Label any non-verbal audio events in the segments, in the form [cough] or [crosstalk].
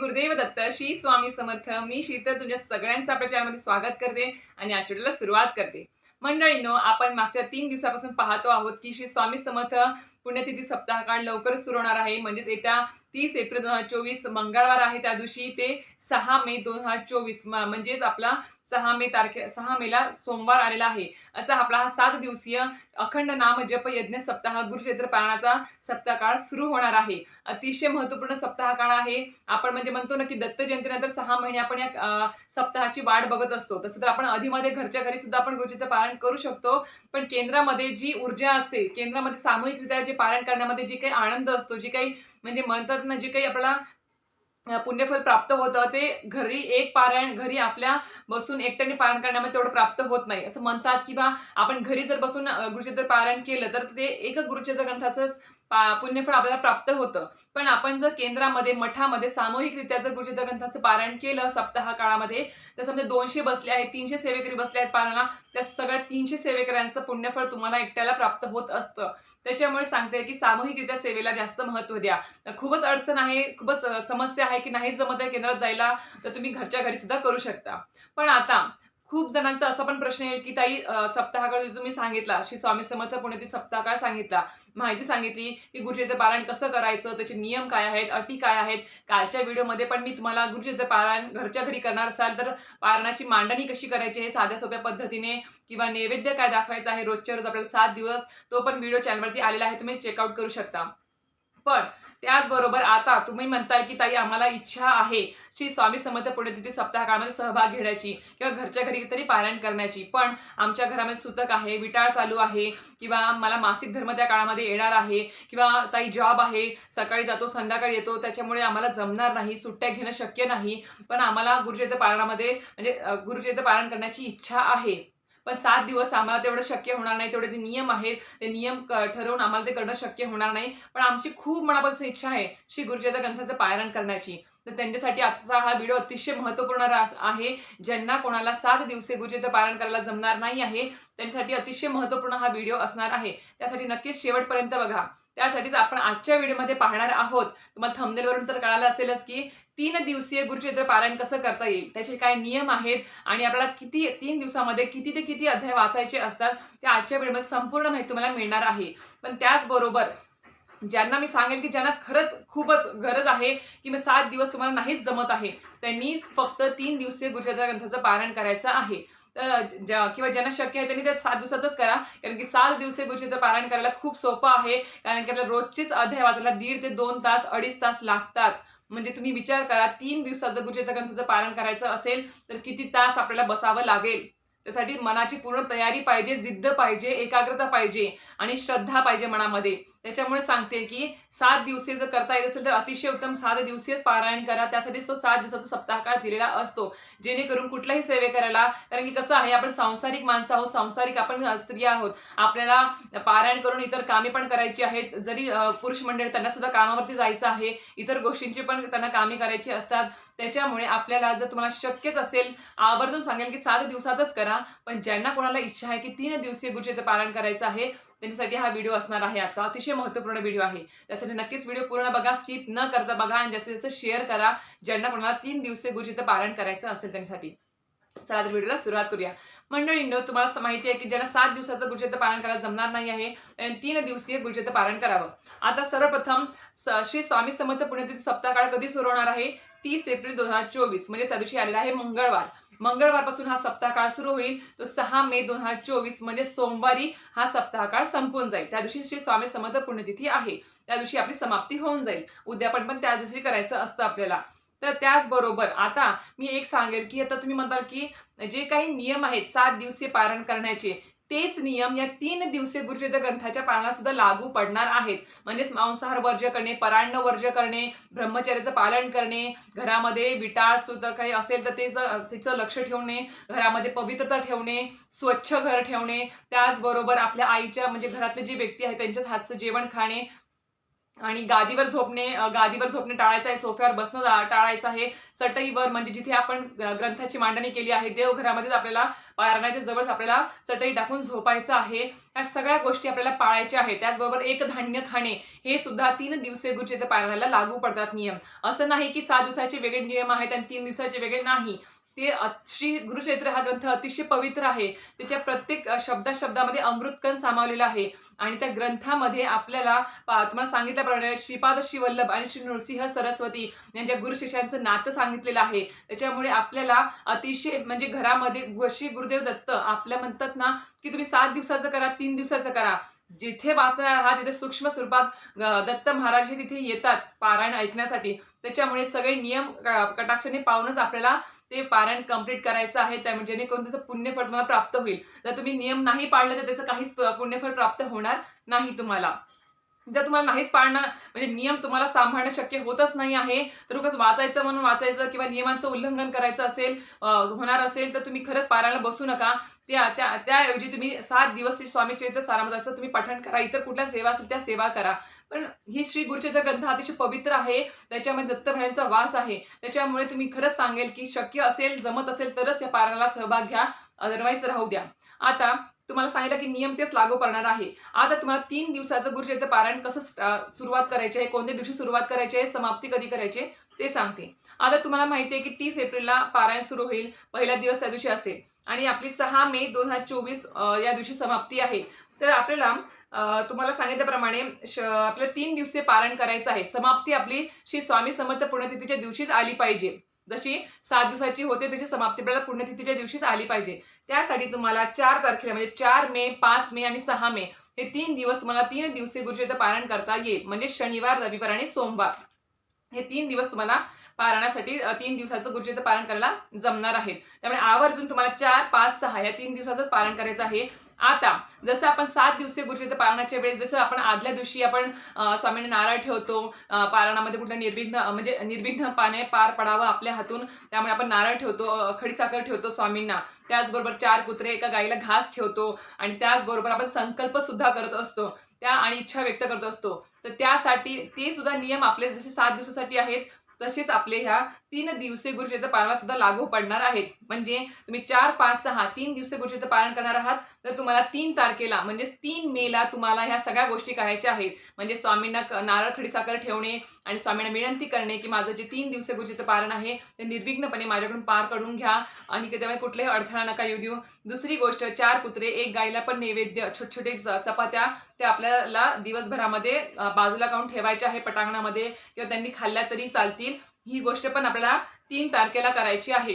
गुरुदेव दत्त श्री स्वामी समर्थ. मी शीतल तुमच्या सगळ्यांचा प्रचारमध्ये स्वागत करते आणि आठवड्याला सुरुवात करते. मंडळींनो आपण मागच्या तीन दिवसापासून पाहतो आहोत की श्री स्वामी समर्थ पुण्यतिथी सप्ताह काळ लवकर सुरू होणार आहे. म्हणजेच येत्या तीस एप्रिल दोन हजार चोवीस मंगळवार आहे त्या दिवशी ते सहा मे दोन हजार चोवीस म्हणजेच आपला सहा मे तारखे सहा मेला सोमवार आलेला आहे. असा आपला हा सात दिवसीय अखंड नाम जप यज्ञ सप्ताह गुरुक्षेत्र पाळणाचा सप्ताह काळ सुरू होणार आहे. अतिशय महत्त्वपूर्ण सप्ताह काळ आहे. आपण म्हणजे म्हणतो ना की दत्त जयंतीनंतर सहा महिने आपण या सप्ताहाची वाट बघत असतो. तसं तर आपण अधिमध्ये घरच्या घरी सुद्धा आपण गुरुचित्र पारायण करू शकतो. पण केंद्रामध्ये जी ऊर्जा असते केंद्रामध्ये सामूहिकरित्या जे पारायण करण्यामध्ये जी काही आनंद असतो जी काही म्हणजे म्हणतात ना जे काही आपल्याला पुण्यफल प्राप्त होतं ते घरी एक पारायण घरी आपल्या बसून एकट्याने पारायण करण्यामध्ये तेवढं प्राप्त होत नाही. असं म्हणतात की बा आपण घरी जर बसून गुरुचित्र पारायण केलं तर ते एक गुरुचित्र ग्रंथाचं पुण्यफळ आपल्याला प्राप्त होतं. पण आपण जर केंद्रामध्ये मठामध्ये सामूहिकरित्या जर गुरुचित्र ग्रंथाचं पारायण केलं सप्ताह काळामध्ये तर समजा दोनशे बसले आहेत तीनशे सेवेकरी बसले आहेत पारायणा त्या सगळ्या तीनशे सेवेकऱ्यांचं पुण्यफळ तुम्हाला एकट्याला प्राप्त होत असतं. त्याच्यामुळे सांगते की सामूहिकरित्या सेवेला जास्त महत्त्व द्या. खूपच अडचण आहे खूपच समस्या आहे की नाही जमत आहे केंद्रात जायला तर तुम्ही घरच्या घरी सुद्धा करू शकता. पण आता खूप जणांचा असा पण प्रश्न येईल की ताई सप्ताहाकाळ तुम्ही सांगितला श्री स्वामी समर्थ पुण्यातील सप्ताहकाळ सांगितला माहिती सांगितली की गुरुचरित्र पारायण कसं करायचं त्याचे नियम काय आहेत अटी काय आहेत कालच्या व्हिडिओमध्ये पण मी तुम्हाला गुरुचरित्र पारायण घरच्या घरी करणार असाल तर पारणाची मांडणी कशी करायची हे साध्या सोप्या पद्धतीने किंवा नैवेद्य काय दाखवायचं आहे रोजच्या रोज आपल्याला सात दिवस तो पण व्हिडिओ चॅनलवरती आलेला आहे तुम्ही चेकआउट करू शकता. पण त्याचबरोबर आता तुम्ही म्हणताय की ताई आम्हाला इच्छा आहे श्री स्वामी समर्थ पुण्यतिथी सप्ताह काळामध्ये सहभाग घेण्याची किंवा घरच्या घरी तरी पारायण करण्याची. पण आमच्या घरामध्ये सुतक आहे विटाळ चालू आहे किंवा मला मासिक धर्म त्या काळामध्ये येणार आहे किंवा ताई जॉब आहे सकाळी जातो संध्याकाळी येतो त्याच्यामुळे आम्हाला जमणार नाही सुट्ट्या घेणं शक्य नाही. पण आम्हाला गुरुचरित्र पारणामध्ये म्हणजे अं, गुरुचरित्र पारायण करण्याची इच्छा आहे. पण सात दिवस आम्हाला तेवढं शक्य होणार नाही. तेवढे ते नियम आहेत ते नियम क- ठरवून आम्हाला ते करणं शक्य होणार नाही. पण आमची खूप मनापासून इच्छा आहे श्री गुरुचरित्र ग्रंथाचं पारायण करण्याची. तर त्यांच्यासाठी आजचा हा व्हिडिओ अतिशय महत्त्वपूर्ण आहे. ज्यांना कोणाला सात दिवसे गुरुचरित्र पारण करायला जमणार नाही आहे त्यांच्यासाठी अतिशय महत्त्वपूर्ण हा व्हिडिओ असणार आहे. त्यासाठी नक्कीच शेवटपर्यंत बघा. त्यासाठीच आपण आजच्या व्हिडिओमध्ये पाहणार आहोत. तुम्हाला थंबनेलवरून तर कळालं असेलच की तीन दिवसीय गुरुचरित्र पारायण कसं करता येईल? त्याचे काय नियम आहेत? आणि आपल्याला किती तीन दिवसामध्ये किती ते किती अध्याय वाचायचे असतात? त्या आजच्या व्हिडिओमध्ये संपूर्ण माहिती तुम्हाला मिळणार आहे. पण त्याचबरोबर ज्यांना मी सांगेल की ज्यांना खरंच खूपच गरज आहे की मग सात दिवस तुम्हाला नाहीच जमत आहे त्यांनी फक्त तीन दिवसीय गुरुचरित्र ग्रंथाचं पारायण करायचं आहे. तर ज्या किंवा ज्यांना शक्य आहे त्यांनी त्यात सात दिवसाचंच करा कारण की सात दिवसीय गुरुचित्र पारायण करायला खूप सोपं आहे कारण की आपल्याला रोजचीच अध्याय वाचायला दीड ते दोन तास अडीच तास लागतात. म्हणजे तुम्ही विचार करा तीन दिवसाचं गुरुचित्र ग्रंथाचं पारायण करायचं असेल तर किती तास आपल्याला बसावं लागेल? त्यासाठी मनाची पूर्ण तयारी पाहिजे जिद्द पाहिजे एकाग्रता पाहिजे आणि श्रद्धा पाहिजे मनामध्ये. त्याच्यामुळे सांगते की सात दिवसीय जर करता येत असेल तर अतिशय उत्तम सात दिवसीयच पारायण करा. त्यासाठी तो सात दिवसाचा सप्ताह काळ दिलेला असतो. जेणेकरून कुठलाही सेवे करायला कारण की कसं आहे आपण सांसारिक माणसं आहोत सांसारिक आपण स्त्रिया आहोत. आपल्याला पारायण करून इतर कामे पण करायची आहेत. जरी पुरुष मंडळी त्यांना सुद्धा कामावरती जायचं आहे इतर गोष्टींची पण त्यांना कामे करायची असतात. त्याच्यामुळे आपल्याला जर तुम्हाला शक्यच असेल आवर्जून सांगेल की सात दिवसातच करा. पण ज्यांना कोणाला इच्छा आहे की तीन दिवसीय गुरुचरित्र पारायण करायचं आहे त्यांच्यासाठी हा व्हिडिओ असणार आहे याचा. अतिशय महत्त्वपूर्ण व्हिडिओ आहे. त्यासाठी नक्कीच व्हिडिओ पूर्ण बघा स्किप न करता बघा आणि जास्तीत जास्त शेअर करा. ज्यांना कोणाला तीन दिवसीय गुरुजीचं पारायण करायचं असेल त्यांच्यासाठी. चला तर व्हिडिओला सुरुवात करूया. मंडळींनो तुम्हाला माहिती आहे की ज्यांना सात दिवसाचं गुरुचरित्र पारण करायला जमणार नाही आहे तीन दिवसीय गुरुचरित्र पारण करावं. आता सर्वप्रथम श्री स्वामी समर्थ पुण्यतिथी सप्ताह काळ कधी सुरू होणार आहे? तीस एप्रिल दोन हजार चोवीस म्हणजे त्या दिवशी आलेला आहे मंगळवार. मंगळवारपासून हा सप्ताह काळ सुरू होईल. तो सहा मे दोन हजार चोवीस म्हणजे सोमवारी हा सप्ताह काळ संपून जाईल. त्या दिवशी श्री स्वामी समर्थ पुण्यतिथी आहे. त्या दिवशी आपली समाप्ती होऊन जाईल. उद्यापन पण त्याच दिवशी करायचं असतं आपल्याला. तर त्याचबरोबर आता मी एक सांगेल की आता तुम्ही म्हणताल की जे काही नियम आहेत सात दिवसीय पारण करण्याचे तेच नियम या तीन दिवसीय गुरुचरित्र ग्रंथाच्या पालनात सुद्धा लागू पडणार आहेत. म्हणजेच मांसाहार वर्ज्य करणे परांड वर्ज्य करणे ब्रह्मचर्याचं पालन करणे घरामध्ये विटाळ सुद्धा काही असेल तर त्याचं तिचं लक्ष ठेवणे घरामध्ये पवित्रता ठेवणे स्वच्छ घर ठेवणे त्याचबरोबर आपल्या आईच्या म्हणजे घरातले जी व्यक्ती आहे त्यांच्याच हातचं जेवण खाणे आणि गादीवर झोपणे गादीवर झोपणे टाळायचं आहे सोफ्यावर बसणं टाळायचं आहे. चटईवर म्हणजे जिथे आपण ग्रंथाची मांडणी केली आहे देवघरामध्येच आपल्याला पारण्याच्या जवळच आपल्याला चटई टाकून झोपायचं आहे. या सगळ्या गोष्टी आपल्याला पाळायच्या आहेत. त्याचबरोबर एक धान्य खाणे हे सुद्धा तीन दिवसे गुरुचरित्र पारायणाला लागू पडतात नियम. असं नाही की सात दिवसाचे वेगळे नियम आहेत आणि तीन दिवसाचे वेगळे नाही. ते अ- श्री गुरुचरित्र हा ग्रंथ अतिशय पवित्र आहे. त्याच्या प्रत्येक शब्दा शब्दामध्ये अमृतकण सामावलेला आहे. आणि त्या ग्रंथामध्ये आपल्याला तुम्हाला सांगितल्याप्रमाणे श्रीपाद श्री वल्लभ आणि श्री नृसिंह सरस्वती यांच्या गुरुशिष्यांचं नातं सांगितलेलं आहे. त्याच्यामुळे आपल्याला अतिशय म्हणजे घरामध्ये श्री गुरुदेव दत्त आपल्या म्हणतात ना की तुम्ही सात दिवसाचं करा तीन दिवसाचं करा. जिथे वाचणार आहात तिथे सूक्ष्म स्वरूपात दत्त महाराज हे तिथे येतात पारायण ऐकण्यासाठी. त्याच्यामुळे सगळे नियम कटाक्षाने पाहूनच आपल्याला ते पारायण कंप्लीट करायचं आहे. त्यामुळे जेणेकरून त्याचं पुण्यफळ तुम्हाला प्राप्त होईल. जर तुम्ही नियम नाही पाळले तर त्याचं काहीच पुण्यफळ प्राप्त होणार नाही तुम्हाला. जर तुम्हाला नाहीच पाळणं म्हणजे नियम तुम्हाला सांभाळणं शक्य होतच नाही आहे तर उगाच वाचायचं म्हणून वाचायचं किंवा नियमांचं उल्लंघन करायचं असेल होणार असेल तर तुम्ही खरंच पारायला बसू नका. त्या त्या त्याऐवजी तुम्ही सात दिवस श्री स्वामी चरित्र सारामताचं तुम्ही पठण करा. इतर कुठल्या सेवा असेल त्या सेवा करा. पण ही श्री गुरुचरित्र ग्रंथ अतिशय पवित्र आहे. त्याच्यामध्ये दत्तभयांचा वास आहे. त्याच्यामुळे तुम्ही खरंच सांगेल की शक्य असेल जमत असेल तरच या पारायणाला सहभाग घ्या. अदरवाईज राहू द्या. आता तुम्हाला सांगितलं की नियम तेच लागू करणार आहे. आता तुम्हाला तीन दिवसाचं गुरुचरित्र पारायण कसं सुरुवात करायची आहे कोणत्या दिवशी सुरुवात करायची आहे समाप्ती कधी करायची आहे ते सांगते. आता तुम्हाला माहिती आहे की तीस एप्रिलला पारायण सुरू होईल पहिला दिवस त्या दिवशी असेल. आणि आपली सहा मे दोन हजार चोवीस या दिवशी समाप्ती आहे. तर आपल्याला तुम्हाला सांगितल्याप्रमाणे श- आपलं तीन दिवसीय पारायण करायचं आहे. समाप्ती आपली श्री स्वामी समर्थ पुण्यतिथीच्या दिवशीच आली पाहिजे. जशी सात दिवसाची होते त्याची समाप्ती आपल्याला पुण्यतिथीच्या दिवशीच आली पाहिजे. त्यासाठी तुम्हाला चार तारखेला म्हणजे चार मे पाच मे आणि सहा मे हे तीन दिवस तुम्हाला तीन दिवसीय गुरुचरित्र पारण करता येईल. म्हणजे शनिवार रविवार आणि सोमवार. हे तीन दिवस तुम्हाला पारायणासाठी तीन दिवसाचं गुरुचरित्र पारण करायला जमणार आहे त्यामुळे आवर्जून तुम्हाला चार पाच सहा या तीन दिवसाचंच पारण करायचं आहे. आता जसं आपण सात दिवसीय गुरुचरित्र पारणाच्या वेळेस जसं आपण आदल्या दिवशी आपण अ, स्वामींना नारळ ठेवतो पारणामध्ये कुठलं निर्विघ्न म्हणजे निर्विघ्न पाने पार पडावं आपल्या हातून त्यामुळे आपण नारळ ठेवतो खडीसाखर ठेवतो स्वामींना. त्याचबरोबर चार कुत्रे एका गाईला घास ठेवतो आणि त्याचबरोबर आपण संकल्प सुद्धा करत असतो. त्या आणि इच्छा व्यक्त करत असतो. तर त्यासाठी ते सुद्धा नियम आपले जसे सात दिवसासाठी आहेत तसेच आपले ह्या तीन दिवसीय गुरुचरित्र पारायणा सुद्धा लागू पडणार आहेत. म्हणजे तुम्ही चार पाच सहा तीन दिवसीय गुरुचरित्र पालन करणार आहात. तर तुम्हाला तीन तारखेला म्हणजे तीन मेला तुम्हाला ह्या सगळ्या गोष्टी करायच्या आहेत. म्हणजे स्वामींना नारळ खडीसाखर ठेवणे आणि स्वामींना विनंती करणे की माझं जे तीन दिवसीय गुरुचरित्र पारण आहे ते निर्विघ्नपणे माझ्याकडून पार करून घ्या. आणि त्याच्यामध्ये कुठलाही अडथळा नका येऊ देऊ. दुसरी गोष्ट चार कुत्रे एक गायला पण नैवेद्य छोटे छोटे चपात्या ते आपल्याला दिवसभरामध्ये बाजूला काढून ठेवायच्या आहे पटांगणामध्ये किंवा त्यांनी खाल्ल्या तरी चालतील. ही गोष्ट पण आपल्याला तीन तारखेला करायची आहे.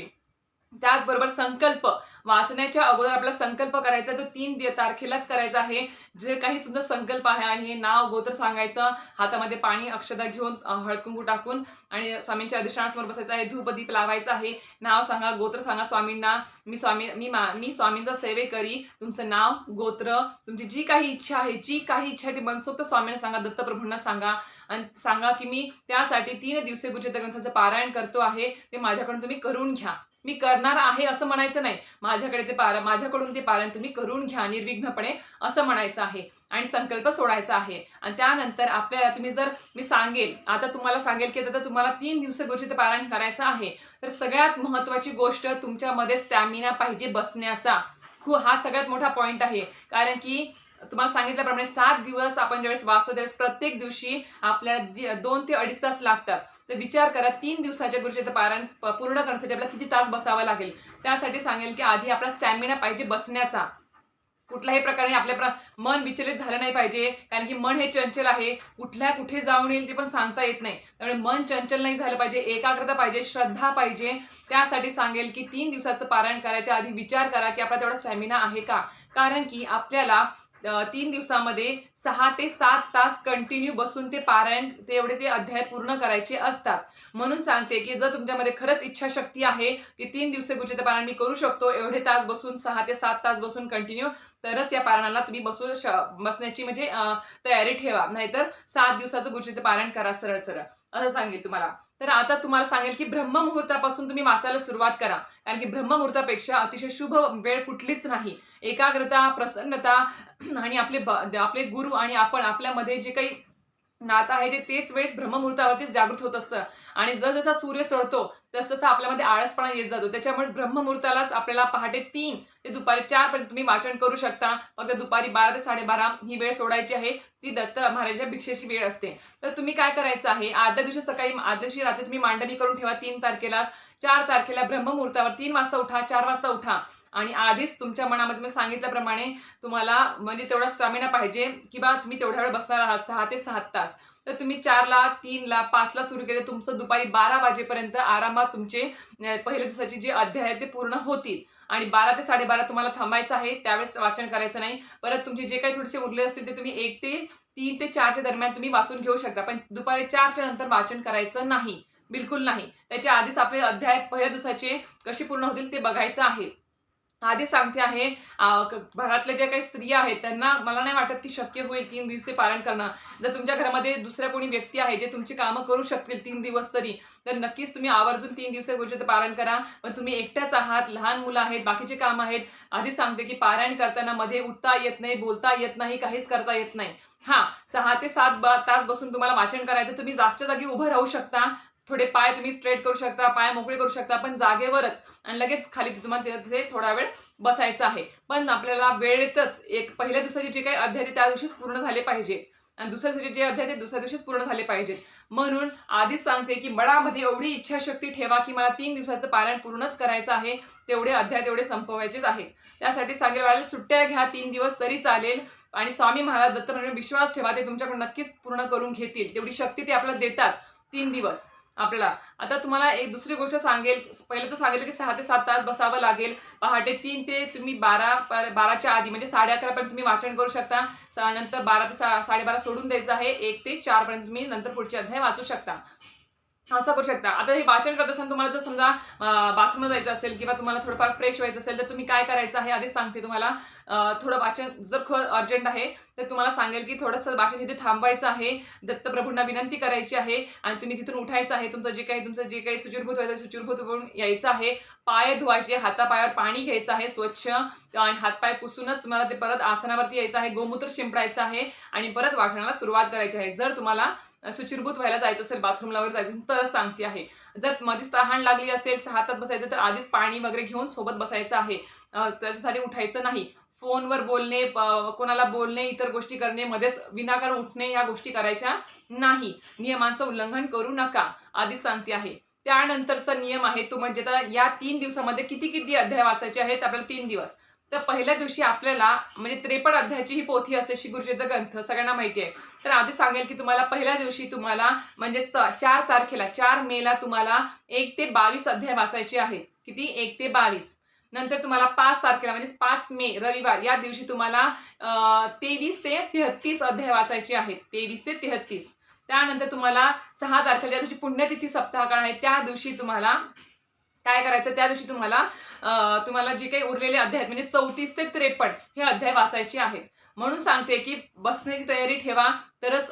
त्याचबरोबर संकल्प. वाचण्याच्या अगोदर आपला संकल्प करायचा तो तीन तारखेलाच करायचा आहे. जे काही तुमचा संकल्प आहे नाव गोत्र सांगायचं हातामध्ये पाणी अक्षता घेऊन अ, हळद कुंकू टाकून आणि स्वामींच्या अधिष्ठानासमोर बसायचं आहे धूपदीप लावायचं आहे. नाव सांगा गोत्र सांगा स्वामींना. मी स्वामी मी मा मी स्वामींचा सेवे करी. तुमचं नाव गोत्र तुमची जी काही इच्छा आहे जी काही इच्छा आहे ती मनसोक्त स्वामींना सांगा दत्तप्रभूंना सांगा. आणि सांगा की मी त्यासाठी तीन दिवसीय गुरुचरित्र ग्रंथाचं पारायण करतो आहे. ते माझ्याकडून तुम्ही करून घ्या. मी करणार आहे असं म्हणायचं नाही. माझ्याकडे ते पार माझ्याकडून ते पारण तुम्ही करून घ्या निर्विघ्नपणे असं म्हणायचं आहे. आणि संकल्प सोडायचा आहे. आणि त्यानंतर आपल्याला तुम्ही जर मी सांगेल आता तुम्हाला सांगेल की आता तुम्हाला तीन दिवस गोष्टीचं पारायण करायचं आहे. तर सगळ्यात महत्त्वाची गोष्ट तुमच्यामध्ये स्टॅमिना पाहिजे बसण्याचा. खू हा सगळ्यात मोठा पॉईंट आहे. कारण की तुम्हाला सांगितल्याप्रमाणे सात दिवस आपण ज्यावेळेस वाचतो त्यावेळेस प्रत्येक दिवशी आपल्याला दोन ते अडीच तास लागतात. तर विचार करा तीन दिवसाच्या गुरुचरित्र पारायण पूर्ण करण्यासाठी आपल्याला किती तास बसावा लागेल? त्यासाठी सांगेल की आधी आपला स्टॅमिना पाहिजे बसण्याचा. कुठल्याही प्रकारे आपल्या प्र- मन विचलित झालं नाही पाहिजे कारण की मन हे चंचल आहे. कुठल्या कुठे जाऊन येईल ते पण सांगता येत नाही. त्यामुळे मन चंचल नाही झालं पाहिजे एकाग्रता पाहिजे श्रद्धा पाहिजे. त्यासाठी सांगेल की तीन दिवसाचं पारायण करायच्या आधी विचार करा की आपला तेवढा स्टॅमिना आहे का? कारण की आपल्याला तीन दिवसामध्ये सहा ते सात तास कंटिन्यू बसून ते पारायण ते एवढे ते अध्याय पूर्ण करायचे असतात. म्हणून सांगते की जर तुमच्यामध्ये खरंच इच्छाशक्ती आहे की तीन दिवसे गुजरात पारायण मी करू शकतो एवढे तास बसून सहा ते सात तास बसून कंटिन्यू तरच या पारायणाला तुम्ही बसू श बसण्याची म्हणजे तयारी ठेवा. नाहीतर सात दिवसाचं गुजरात पारायण करा सरळ सरळ. असं सांगेल तुम्हाला. तर आता तुम्हाला सांगेल की ब्रह्ममुहूर्तापासून तुम्ही वाचायला सुरुवात करा. कारण की ब्रह्ममुहूर्तापेक्षा अतिशय शुभ वेळ कुठलीच नाही. एकाग्रता प्रसन्नता [clears throat] आणि आपले आपले गुरु आणि आपण आपल्यामध्ये जे काही नातं आहे ते तेच वेळेस ब्रह्ममुहूर्तावरतीच जागृत होत असतं. आणि जसजसा सूर्य चढतो तस तसा आपल्यामध्ये आळसपणा येत जातो. त्याच्यामुळेच ब्रह्ममुहूर्तालाच आपल्याला पहाटे तीन ते दुपारी चार पर्यंत तुम्ही वाचन करू शकता. फक्त दुपारी बारा ते साडेबारा ही वेळ सोडायची आहे. ती दत्त महाराजांच्या भिक्षेची वेळ असते. तर तुम्ही काय करायचं आहे? आदल्या दिवशी सकाळी आदल्या दिवशी रात्री तुम्ही मांडणी करून ठेवा. तीन तारखेलाच चार तारखेला ब्रह्ममुहूर्तावर तीन वाजता उठा चार वाजता उठा. आणि आधीच तुमच्या मनामध्ये मी सांगितल्याप्रमाणे तुम्हाला म्हणजे तेवढा स्टॅमिना पाहिजे किंवा तुम्ही तेवढ्या वेळ बसणार आहात सहा ते सात तास. तर तुम्ही चारला तीनला पाचला सुरू केले तुमचं दुपारी बारा वाजेपर्यंत आरामात तुमचे पहिल्या दिवसाचे जे अध्याय आहेत ते पूर्ण होतील. आणि बारा ते साडेबारा तुम्हाला थांबायचं आहे त्यावेळेस वाचन करायचं नाही. परत तुमचे जे काही थोडेसे उरले असतील ते तुम्ही एक ते तीन ते चारच्या दरम्यान तुम्ही वाचून घेऊ शकता. पण दुपारी चारच्या नंतर वाचन करायचं नाही. बिलकुल नाही. त्याच्या आधीच आपले अध्याय पहिल्या दिवसाचे कसे पूर्ण होतील ते बघायचं आहे. आधी सांगते आहे घरातल्या ज्या काही स्त्रिया आहेत त्यांना मला नाही वाटत की शक्य होईल तीन दिवसे पारण करणं. जर तुमच्या घरामध्ये दुसऱ्या कोणी व्यक्ती आहे जे तुमची कामं करू शकतील तीन दिवस तरी तर नक्कीच तुम्ही आवर्जून तीन दिवस गोष्ट पारण करा. पण तुम्ही एकट्याच आहात लहान मुलं आहेत बाकीचे काम आहेत. आधी सांगते की पारायण करताना मध्ये उठता येत नाही बोलता येत नाही काहीच करता येत नाही. हा सहा ते सात तास बसून तुम्हाला वाचन करायचं तुम्ही जागच्या जागी उभं राहू शकता. थोडे पाय तुम्ही स्ट्रेट करू शकता पाय मोकळे करू शकता पण जागेवरच. आणि लगेच खाली तुम्हाला तिथे थोडा वेळ बसायचं आहे. पण आपल्याला वेळेतच एक पहिल्या दिवसाचे जे काही अध्याय त्या दिवशीच पूर्ण झाले पाहिजे. आणि दुसऱ्या दिवशी जे अध्याय ते दुसऱ्या दिवशीच पूर्ण झाले पाहिजेत म्हणून आधीच सांगते की बळामध्ये एवढी इच्छाशक्ती ठेवा की मला तीन दिवसाचं पारायण पूर्णच करायचं आहे तेवढे अध्याय तेवढे संपवायचेच आहे त्यासाठी सांगेल वेळेला सुट्ट्या घ्या तीन दिवस तरी चालेल. आणि स्वामी महाराज दत्त विश्वास ठेवा ते तुमच्याकडून नक्कीच पूर्ण करून घेतील. तेवढी शक्ती ते आपल्याला देतात तीन दिवस. आपल्याला. आता तुम्हाला एक दुसरी गोष्ट सांगेल. पहिलं तर सांगितलं की सहा ते सात तास बसावं लागेल. पहाटे तीन ते तुम्ही बारा पर- बाराच्या आधी म्हणजे साडे अकरापर्यंत तुम्ही वाचन करू शकता. नंतर बारा ते सा साडेबारा सोडून द्यायचं आहे. एक ते चारपर्यंत तुम्ही नंतर पुढचे अध्याय वाचू शकता. असं करू शकता. आता हे वाचन करत असताना तुम्हाला जर समजा बाथरूमला जायचं असेल किंवा तुम्हाला थोडंफार फ्रेश व्हायचं असेल तर तुम्ही काय करायचं आहे? आधीच सांगते तुम्हाला. थोडं वाचन जर ख अर्जंट आहे तर तुम्हाला सांगेल की थोडंसं वाचन तिथे थांबवायचं आहे. दत्तप्रभूंना विनंती करायची आहे आणि तुम्ही तिथून उठायचं आहे. तुमचं जे काही तुमचं जे काही सुचिरभूत व्हायचं सुचिरभूत होऊन यायचं आहे. पाय धुवायचे हातापायावर पाणी घ्यायचं आहे स्वच्छ. आणि हातपाय पुसूनच तुम्हाला ते परत आसनावरती यायचं आहे. गोमूत्र शिंपडायचं आहे आणि परत वाचनाला सुरुवात करायची आहे. जर तुम्हाला शुचिरभूत व्हायला जायचं असेल बाथरूमला वगैरे जायचं असेल तर सांगते आहे. जर मध्येच तहान लागली असेल सहा तास बसायचं तर आधीच पाणी वगैरे घेऊन सोबत बसायचं आहे. त्याच्यासाठी उठायचं नाही. फोनवर बोलणे कोणाला बोलणे इतर गोष्टी करणे मध्येच विनाकारण उठणे ह्या गोष्टी करायच्या नाही. नियमांचं उल्लंघन करू नका आधीच सांगते आहे. त्यानंतरचा नियम आहे तो म्हणजे आता या तीन दिवसामध्ये किती किती अध्याय वाचायचे आहेत आपल्याला तीन दिवस. तर पहिल्या दिवशी आपल्याला म्हणजे त्रेपण अध्यायाची ही पोथी असते श्री गुरुचरित्र ग्रंथ सगळ्यांना माहिती आहे. तर आधी सांगेल की तुम्हाला पहिल्या दिवशी तुम्हाला म्हणजे चार तारखेला चार मेला तुम्हाला एक ते बावीस अध्याय वाचायचे आहेत. किती? एक ते बावीस. नंतर तुम्हाला पाच तारखेला म्हणजे पाच मे रविवार या दिवशी तुम्हाला तेवीस ते तेहत्तीस अध्याय वाचायचे आहेत. तेवीस ते तेहत्तीस त्यानंतर तुम्हाला सहा तारखेला ज्या दिवशी पुण्यतिथी सप्ताह काळ आहे त्या दिवशी तुम्हाला काय करायचं? त्या दिवशी तुम्हाला तुम्हाला जे काही उरलेले अध्याय आहेत म्हणजे चौतीस ते त्रेपन्न हे अध्याय वाचायचे आहेत. म्हणून सांगते की बसण्याची तयारी ठेवा. तरच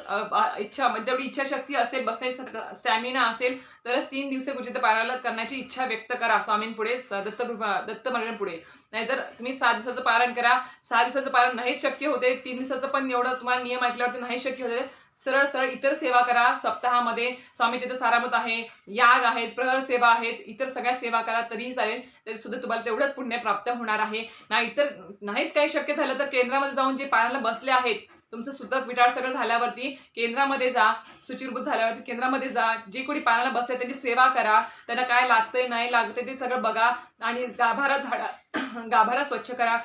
इच्छा म्हणजे तेवढी इच्छाशक्ती असेल बसण्याची स्टॅमिना असेल तरच तीन दिवस गुजित पारायण करण्याची इच्छा व्यक्त करा. स्वामींपुढे स- दत्त कृपा- दत्त महाराजांपुढे नाहीतर तुम्ही सात दिवसाचं पारायण करा. सहा दिवसाचं पारायण नाहीच शक्य होते. तीन दिवसाचं पण एवढं तुम्हाला नियम ऐकल्यावरती नाही शक्य होते. सरळ सरळ इतर सेवा करा. सप्ताहामध्ये स्वामीचे तर सारामत आहे याग आहेत प्रहर सेवा आहेत इतर सगळ्या सेवा करा तरीही चालेल. तरी सुद्धा तुम्हाला तेवढंच पुण्य प्राप्त होणार आहे. ना इतर नाहीच काही शक्य झालं तर केंद्रामध्ये जाऊन जे पायाला बसले आहेत तुमचं सुतक विटाळ सगळं झाल्यावरती केंद्रामध्ये जा सुचिरभूत झाल्यावरती केंद्रामध्ये जा. जे कोणी पायाला बसले त्यांची सेवा करा. त्यांना काय लागतंय नाही लागतंय ते सगळं बघा. आणि गाभारा झाडा [clears throat] गाभारा स्वच्छ करा.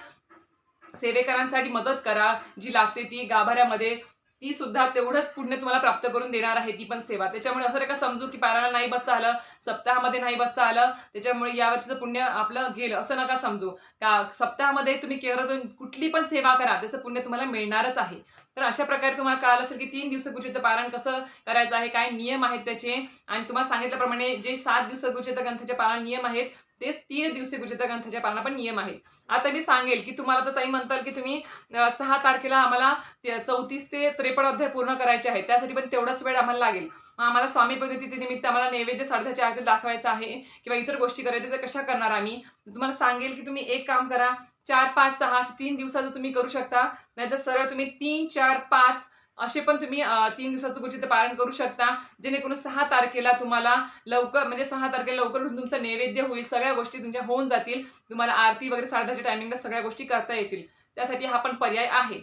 सेवेकरांसाठी मदत करा. जी लागते ती गाभाऱ्यामध्ये ती सुद्धा तेवढंच पुण्य तुम्हाला प्राप्त करून देणार आहे ती पण सेवा. त्याच्यामुळे असं का समजू की पारायणाला नाही बसता आलं सप्ताहामध्ये नाही बसता आलं त्याच्यामुळे या वर्षीचं पुण्य आपलं गेलं असं नका समजू. का सप्ताहामध्ये तुम्ही केंद्र जाऊन कुठली पण सेवा करा त्याचं पुण्य तुम्हाला मिळणारच आहे. तर अशा प्रकारे तुम्हाला कळालं असेल की तीन दिवस गुचित पारायण कसं करायचं आहे काय नियम आहेत त्याचे. आणि तुम्हाला सांगितल्याप्रमाणे जे सात दिवस गुचित ग्रंथाचे पारायण नियम आहेत तेच तीन दिवसीय गुचित ग्रंथाच्या पालना पण नियम आहेत. आता मी सांगेल की तुम्हाला तर ताई म्हणताल की तुम्ही सहा तारखेला आम्हाला चौतीस ते त्रेपन्न अध्याय पूर्ण करायचे आहेत. त्यासाठी पण तेवढाच वेळ आम्हाला लागेल. आम्हाला स्वामी पद्धती निमित्त आम्हाला नैवेद्य साडेदहाच्या आरतीत दाखवायचा आहे किंवा इतर गोष्टी करायच्या तर कशा करणार आम्ही? तुम्हाला सांगेल की तुम्ही एक काम करा. चार पाच सहा तीन दिवसाचं तुम्ही करू शकता. नाहीतर सरळ तुम्ही तीन चार पाच असे पण तुम्ही तीन दिवसाचं गुचित पारण करू शकता. जेणेकरून सहा तारखेला तुम्हाला लवकर म्हणजे सहा तारखेला लवकर तुमचं नैवेद्य होईल सगळ्या गोष्टी तुमच्या होऊन जातील. तुम्हाला आरती वगैरे साडेदहाच्या टायमिंगला सगळ्या गोष्टी करता येतील. त्यासाठी हा पण पर्याय आहे.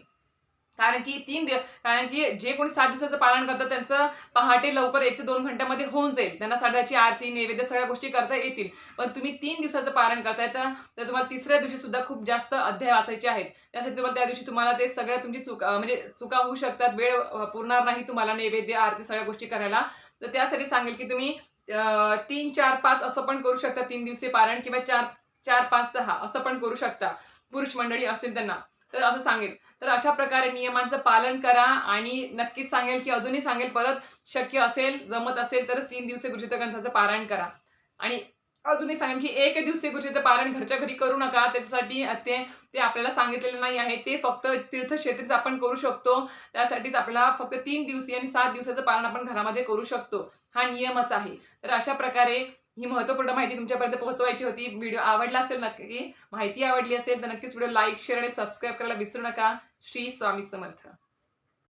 कारण की तीन दिवस कारण की जे कोणी सात दिवसाचं पालन करतात त्यांचं पहाटे लवकर एक ते दोन घंट्यामध्ये होऊन जाईल. त्यांना साडेदहाची आरती नैवेद्य सगळ्या गोष्टी करता येतील. पण तुम्ही तीन दिवसाचं पारण करताय तर तर तुम्हाला तिसऱ्या दिवशी सुद्धा खूप जास्त अध्याय वाचायचे आहेत. त्यासाठी तुम्हाला त्या दिवशी तुम्हाला ते सगळ्या तुमची चुका म्हणजे चुका होऊ शकतात. वेळ पुरणार नाही तुम्हाला नैवेद्य आरती सगळ्या गोष्टी करायला. तर त्यासाठी सांगेल की तुम्ही तीन चार पाच असं पण करू शकता. तीन दिवशी पारण किंवा चार चार पाच सहा असं पण करू शकता. पुरुष मंडळी असतील त्यांना. तर असं सांगेल. तर अशा प्रकारे नियमांचं पालन करा आणि नक्कीच सांगेल की अजूनही सांगेल परत शक्य असेल जमत असेल तरच तीन दिवसीय गुरुचित्र ग्रंथाचं पारायण करा. आणि अजूनही सांगेन की एक दिवसीय गुरुचित्र पारायण घरच्या घरी करू नका त्याच्यासाठी ते ते आपल्याला सांगितलेलं नाही आहे. ते फक्त तीर्थक्षेत्रीच आपण करू शकतो. त्यासाठीच आपल्याला फक्त तीन दिवसीय आणि सात दिवसाचं पालन आपण घरामध्ये करू शकतो. हा नियमच आहे. तर अशा प्रकारे ही महत्त्वपूर्ण माहिती तुमच्यापर्यंत पोहोचवायची होती. व्हिडिओ आवडला असेल नक्की माहिती आवडली असेल तर नक्कीच व्हिडिओ लाईक शेअर आणि सबस्क्राईब करायला विसरू नका. श्री स्वामी समर्थ.